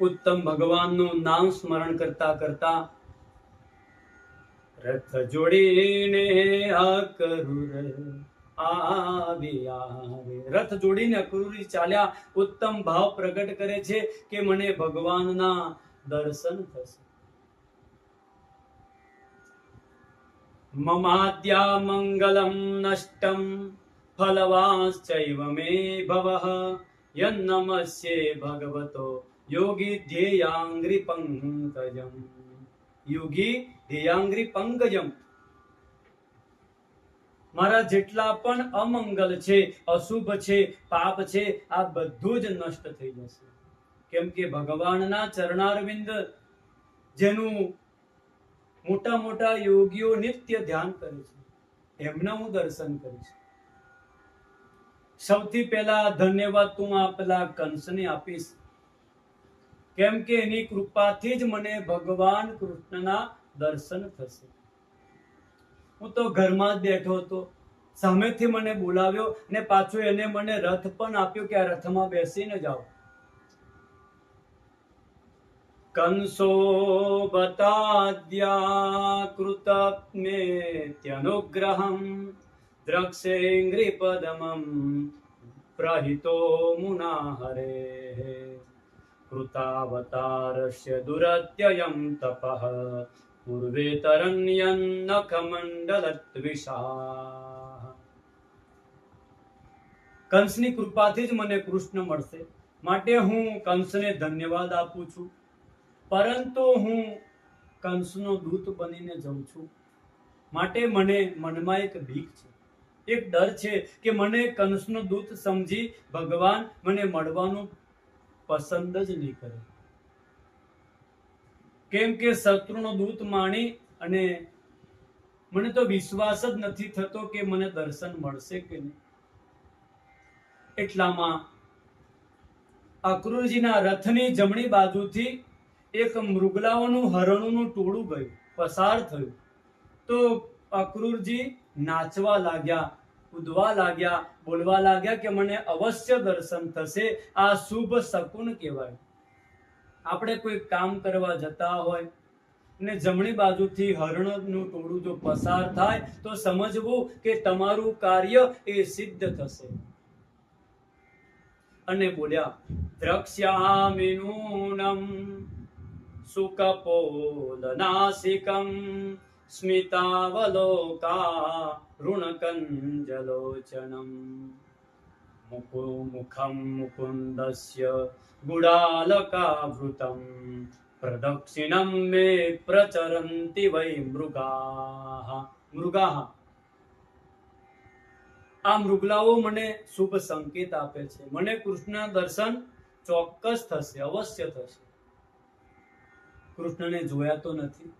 ઉત્તમ ભગવાનનું નામ સ્મરણ કરતા કરતા, રથ જોડીને અકરુર આવી રથ જોડીને અક્રૂરી ચાલ્યા, ઉત્તમ ભાવ પ્રગટ કરે છે કે મને ભગવાનના દર્શન થશે. મમાદ્યા મંગલમ નષ્ટમ ફલવાશ્ચૈવ મે ભવઃ, યન્નમસ્યે ભગવતો યોગી ધ્યેયાંગ્રી પંકજમ યોગી ધ્યેયાંગ્રી પંકજમ મારા જેટલા પણ અમંગલ છે, અશુભ છે, પાપ છે, આ બધું જ નષ્ટ થઈ જશે. કેમ કે ભગવાનના ચરણારવિંદ, જેનું મોટા મોટા યોગીઓ નિત્ય ધ્યાન કરે છે, એમને હું દર્શન કરીશ. સૌથી પહેલા ધન્યવાદ તું આ પેલા કંસને આપીશ. કેમ કે એની કૃપાથી જ મને ભગવાન કૃષ્ણના દર્શન થશે. હું તો ઘરમાં જ બેઠો હતો. સામેથી મને બોલાવ્યો અને પાછો એને મને રથ પણ આપ્યો કે આ રથમાં બેસીને જાઓ. કંસો બતાદ્યા કૃતમેત્યનુગ્રહમ દ્રક્ષેન્ગ્રિપદમમ પ્રહિતો મુના હરે કૃતાવતારસ્ય दुरत्ययं तपः। પૂર્વે તરણ્યન્નખમંડલત્વિષા કંસની કૃપાથી જ મને કૃષ્ણ મળશે। માટે હું કંસને ધન્યવાદ આપું છું। પરંતુ હું કંસનો દૂત બનીને જઉં છું। માટે મને મનમાં એક ભીખ છે। એક ડર છે કે મને કંસનો દૂત સમજી ભગવાન મને મળવાનું પસંદ જ નહીં કરે. કેમ કે શત્રુનો દૂત માણી અને મને તો વિશ્વાસ જ નથી થતો કે મને દર્શન મળશે કે નહીં. એટલામાં અક્રૂરજીના રથની જમણી બાજુથી એક મૃગલાઓનું હરણોનું ટોળું ગયું, પસાર થયું. તો અક્રૂરજી નાચવા લાગ્યા. કૂદવા લાગ્યા, બોલવા લાગ્યા કે મને અવશ્ય દર્શન થશે, આ શુભ શકુન કહેવાય. આપણે કોઈ કામ કરવા જતા હોય ને જમણી બાજુથી હરણનું ટોળું જો પસાર થાય, તો સમજવું કે તમારું કાર્ય એ સિદ્ધ થશે. અને બોલ્યા, દ્રક્ષ્યામિનૂનમ સુકપોલનાસિકમ સ્મિતાવલોકા मुकु मुखं मुकुन्दस्य गुडालकाभृतं प्रदक्षिणं मे प्रचरन्ति वै મૃગાહ મૃગાહ આ મૃગલાઓ મને શુભ સંકેત આપે છે. મને કૃષ્ણ દર્શન ચોક્કસ થશે, અવશ્ય થશે. કૃષ્ણને જોયા તો નથી.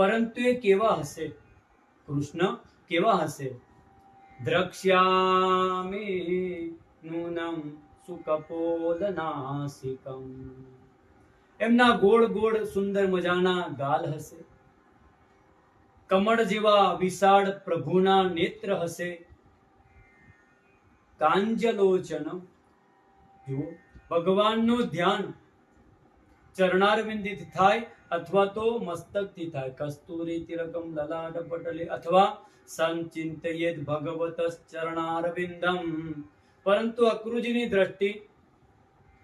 પરંતુ એ કેવા હશે? કૃષ્ણ, કેવા હશે? દ્રક્ષ્યામે નૂનમ સુકપોલનાસિકમ એમના ગોળ ગોળ સુંદર મજાના ગાલ હશે. કમળ જેવા વિશાળ પ્રભુના નેત્ર હશે. કાંજલોચન જુઓ, ભગવાનનું ધ્યાન ચરણારવિંદિત થાય અથવા તો મસ્તકથી થાય. કસ્તુરી, તિલકમ, લલાટ, પટલે અથવા સંચિંતયેત ભગવત ચરણારવિંદમ. પરંતુ અક્રુજીની દ્રષ્ટિ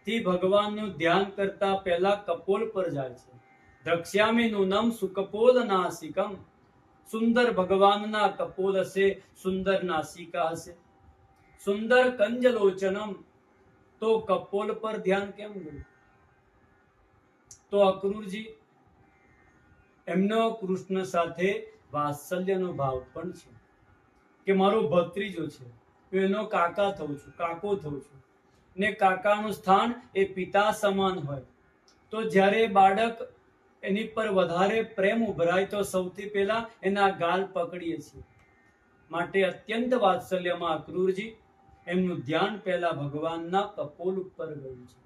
થી ભગવાનનું ધ્યાન કરતા પહેલા કપોલ પર જાય છે. દ્રક્ષ્યામી નમ સુકપોલ નાસિકમ સુંદર ભગવાનના કપોલ હશે, સુંદર નાસિકા હશે. સુંદર કંજલોચનમ. તો કપોલ પર ધ્યાન કેમ ગયું? તો અક્રૂરજી એમનો કૃષ્ણ સાથે વાત્સલ્યનો ભાવ પણ છે કે મારો ભત્રીજો છે, હું એનો કાકા થઉં છું, કાકો થઉં છું. ને કાકાનું સ્થાન એ પિતા સમાન હોય. તો જ્યારે બાળક એની પર વધારે પ્રેમ ઉભરાય તો સૌથી પહેલા એના ગાલ પકડીએ છીએ. માટે અત્યંત વાત્સલ્યમાં અક્રૂરજી એમનું ધ્યાન પહેલા ભગવાનના કપોલ ઉપર ગયું છે.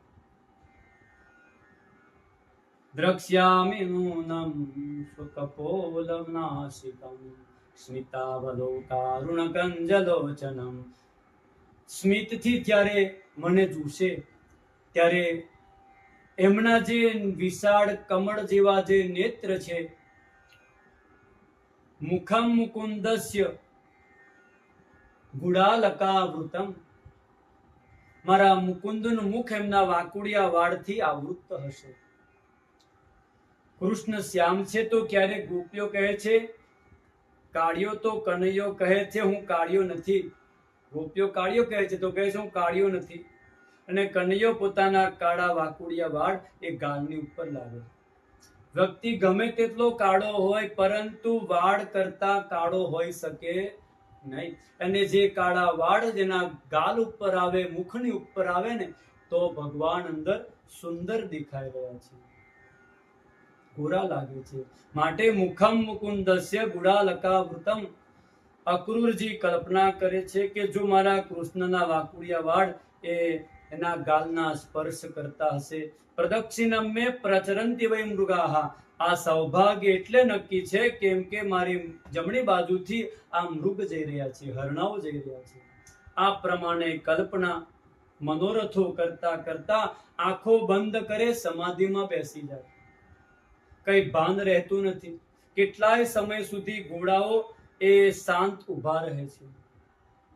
દ્રક્ષ્યામિ नूनं નાસિકમ સ્મિતાવલોકારુણકંજલોચનમ સ્મિતથી જ્યારે મને જોશે, ત્યારે એમના જે વિશાળ કમળ જેવા જે નેત્ર છે, મુખમ મુકુંદસ્ય ગુડાલકાવૃતમ મારા મુકુંદનું મુખ એમના વાકુડિયા વાળથી આવૃત હશે. કૃષ્ણ શ્યામ છે તો ક્યારેક ગોપીઓ કહે છે? કાળિયો તો કનૈયો કહે છે, હું કાળિયો નથી. ગોપીઓ કાળિયો કહે છે તો કહે છે, હું કાળિયો નથી. અને કનૈયો પોતાના કાળા વાકુડિયા વાળ એ ગાલની ઉપર લાવે. વ્યક્તિ ગમે તેટલો કાળો હોય, પરંતુ વાળ કરતા કાળો હોઈ શકે નહીં. અને જે કાળા વાળ જેના ગાલ ઉપર આવે, મુખની ઉપર આવે ને, તો ભગવાન અંદર સુંદર દેખાઈ રહ્યા છે. ગોરા લાગે છે. માટે મુખમ મુકુંદસ્ય ગુડાલકાવૃતમ અક્રૂરજી કલ્પના કરે છે કે જો મારા કૃષ્ણના વાકુડિયા વાળ એ એના ગાલના સ્પર્શ કરતા હશે. પ્રદક્ષિણમ મે પ્રચરંતિ વય મૃગાહા. આ સૌભાગ્ય એટલે નક્કી છે કેમ કે મારી જમણી બાજુથી આ મૃગ જઈ રહ્યા છે, હરણાઓ જઈ રહ્યા છે. આ પ્રમાણે કલ્પના મનોરથો કરતા કરતા આંખો બંધ કરે સમાધિમાં બેસી જાય. કઈ ભાન રહેતું નથી. કેટલાય સમય સુધી ઘોડાઓ એ શાંત ઊભા રહે છે.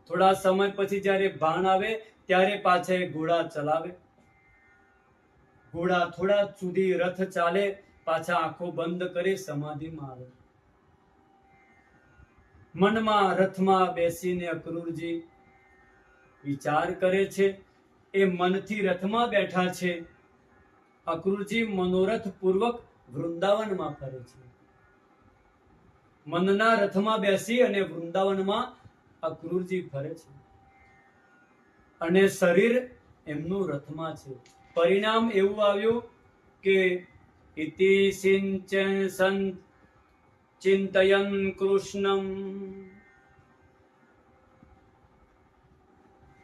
થોડા સમય પછી જ્યારે ભાન આવે, ત્યારે પાછા ઘોડા ચલાવે. ઘોડા થોડા સુધી રથ ચાલે, પાછા આંખો બંધ કરી, સમાધિમાં આવે. મનમાં, રથમાં બેસીને અક્રૂરજી વિચાર કરે છે, એ મનથી રથમાં બેઠા છે. અક્રૂરજી મનોરથ પૂર્વક વૃંદાવનમાં ફરે છે. મનના રથમાં બેસી અને વૃંદાવનમાં અક્રૂરજી ફરે છે. અને શરીર એમનું રથમાં છે. પરિણામ એવું આવ્યું કે ઇતિ સિંચન સંત ચિંતયન કૃષ્ણમ.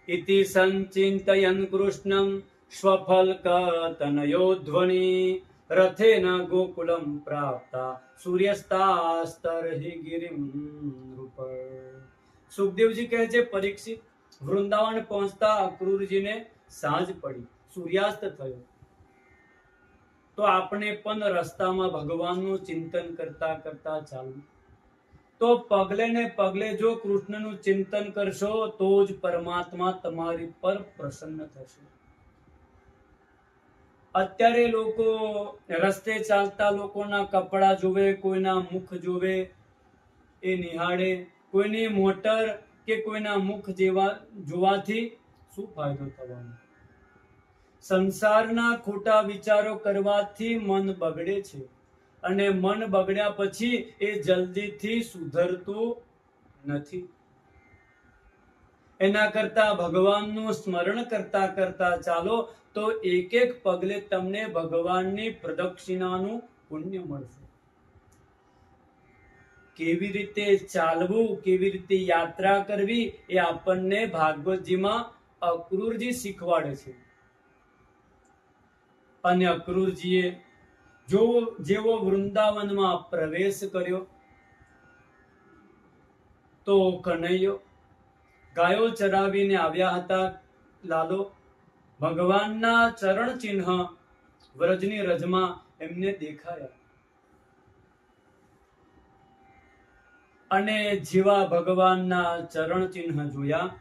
ઇતિ સંચિંતયન કૃષ્ણમ સ્વફલકતનયોધ્વનિ. રથેન ગોકુલમ પ્રાપ્તા સૂર્યસ્તાસ્તરહિ ગિરિમ સુખદેવજી કહે છે પરીક્ષિત વૃંદાવન પહોંચતા અક્રૂરજીને સાંજ પડી સૂર્યાસ્ત થયો તો આપણે પણ રસ્તામાં ભગવાનનું ચિંતન કરતા કરતા ચાલવું તો પગલે ને પગલે જો કૃષ્ણનું ચિંતન કરશો તો જ પરમાત્મા તમારી પર પ્રસન્ન થશે અત્યારે લોકો રસ્તે ચાલતા લોકોના કપડા જોવે કોઈના મુખ જોવે એ નિહાળે. કોઈની મોટર કે કોઈના મુખ જેવા જોવાથી શું ફાયદો થવાનો? સંસારના ખોટા વિચારો કરવાથી મન બગડે છે અને મન બગડ્યા પછી એ જલ્દીથી સુધરતું નથી. એના કરતા ભગવાનનું સ્મરણ કરતા કરતા ચાલો, તો એક એક પગલે તમને ભગવાનની પ્રદક્ષિણાનું પુણ્ય મળશે. કેવી રીતે ચાલવું, કેવી રીતે યાત્રા કરવી, એ આપણને ભાગવતજીમાં અક્રૂરજી શીખવાડે છે. અને અક્રૂરજીએ જો જેવો વૃંદાવનમાં પ્રવેશ કર્યો, તો કનૈયો ગાયો ચરાવીને આવ્યા હતા. લાલો, ભગવાનના ચરણ ચિહ્ન વ્રજની રજમાં એમને દેખાયા. અને જેવા ભગવાનના ચરણ ચિહ્ન જોયા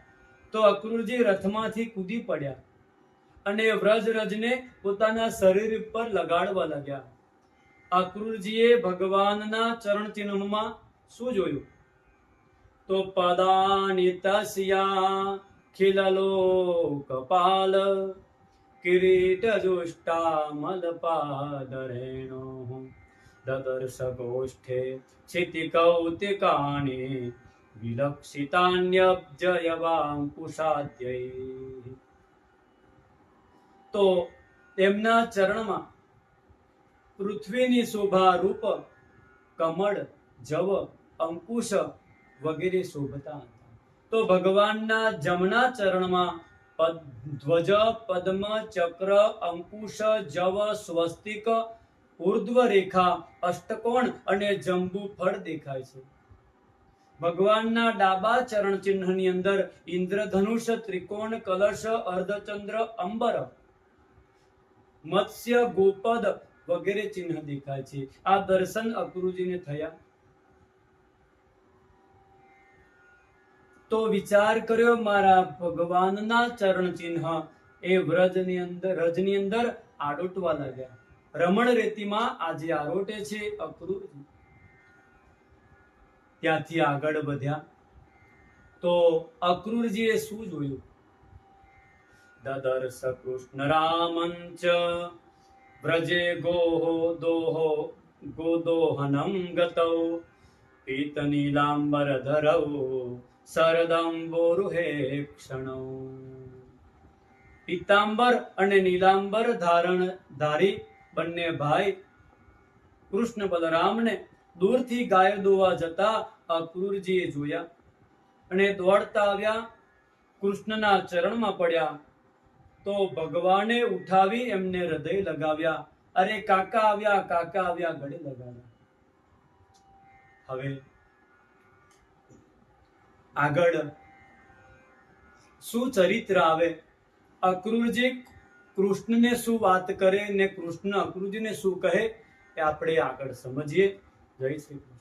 તો અક્રૂરજી રથમાંથી કૂદી પડ્યા અને વ્રજ રજને પોતાના શરીર પર લગાડવા લાગ્યા. અક્રૂરજીએ ભગવાનના ચરણ ચિહ્નમાં શું જોયું? તો પદાની તસ્યા ખિલલો કપાલ કિરીટ જુષ્ટામલ પાદરેણો દદર્શ ગોષ્ઠે क्षिति कौतिकानि વિલક્ષિતાન્યબ્જયવાંકુશાદ્યૈ તો તેમના ચરણમાં પૃથ્વીની શોભા રૂપ કમળ જવ અંકુશ વગેરે શોભતા હતા. તો ભગવાનના જમણા ચરણમાં ધ્વજ, પદ્મ, ચક્ર, અંકુશ, જવ, સ્વસ્તિક ઉર્ધ્વ રેખા અષ્ટકોણ અને જંબુ ફળ દેખાય છે. ભગવાનના ડાબા ચરણ ચિહ્નની અંદર ઇન્દ્રધનુષ, ત્રિકોણ, કલશ, અર્ધચંદ્ર, અંબર, મત્સ્ય, ગોપદ વગેરે ચિહ્ન દેખાય છે. આ દર્શન અકૃજીને થયા. તો વિચાર કર્યો, મારા ભગવાનના ચરણ ચિહ્ન એ વ્રજની અંદર રજની અંદર આડોટવા લાગ્યા. રમણ રેતીમાં આજે આરોટે છે અક્રૂરજી ત્યાંથી આગળ વધ્યા. તો અક્રૂરજીએ શું જોયું? દદર્શ કૃષ્ણ રામંચ, વ્રજે ગોહો દોહો, ગોદોહનમ ગતૌ. ધરૌ શરદંબોરુહે ક્ષણૌ પીતાંબર અને નીલાંબર ધારણ ધારી બંને ભાઈ કૃષ્ણ બલરામને દૂરથી ગાય દોવા જતા અક્રૂરજીએ જોયા અને દોડતા આવ્યા કૃષ્ણના ચરણમાં પડ્યા. તો ભગવાને ઉઠાવી એમને હૃદય લગાવ્યા. અરે કાકા આવ્યા કાકા આવ્યા, ગળે લગાવ્યા. હવે આગળ શું ચરિત્ર આવે? અક્રૂરજી કૃષ્ણને શું વાત કરે ને કૃષ્ણ અક્રૂરજીને શું કહે એ આપણે આગળ સમજીએ. જય શ્રી કૃષ્ણ.